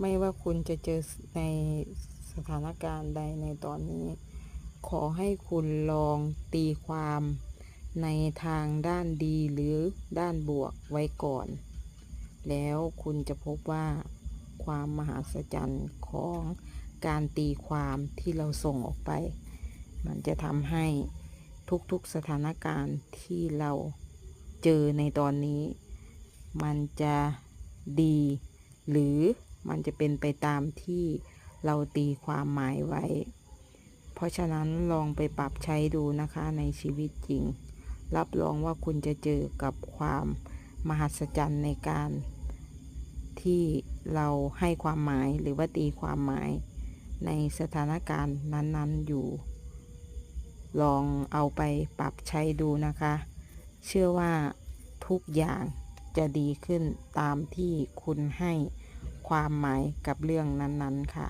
ไม่ว่าคุณจะเจอในสถานการณ์ใดในตอนนี้ ขอให้คุณลองตีความในทางด้านดีหรือด้านบวกไว้ก่อน แล้วคุณจะพบว่าความมหัศจรรย์ของการตีความที่เราส่งออกไป มันจะทำให้ทุกๆสถานการณ์ที่เราเจอในตอนนี้ มันจะดีหรือ มันจะเป็นไปตามที่เราตีความหมายไว้ เพราะฉะนั้นลองไปปรับใช้ดูนะคะในชีวิตจริง รับรองว่าคุณจะเจอกับความมหัศจรรย์ในการที่เราให้ความหมายหรือว่าตีความหมายในสถานการณ์นั้นๆอยู่ ลองเอาไปปรับใช้ดูนะคะ เชื่อว่าทุกอย่างจะดีขึ้นตามที่คุณให้ ความหมายกับเรื่องนั้นๆค่ะ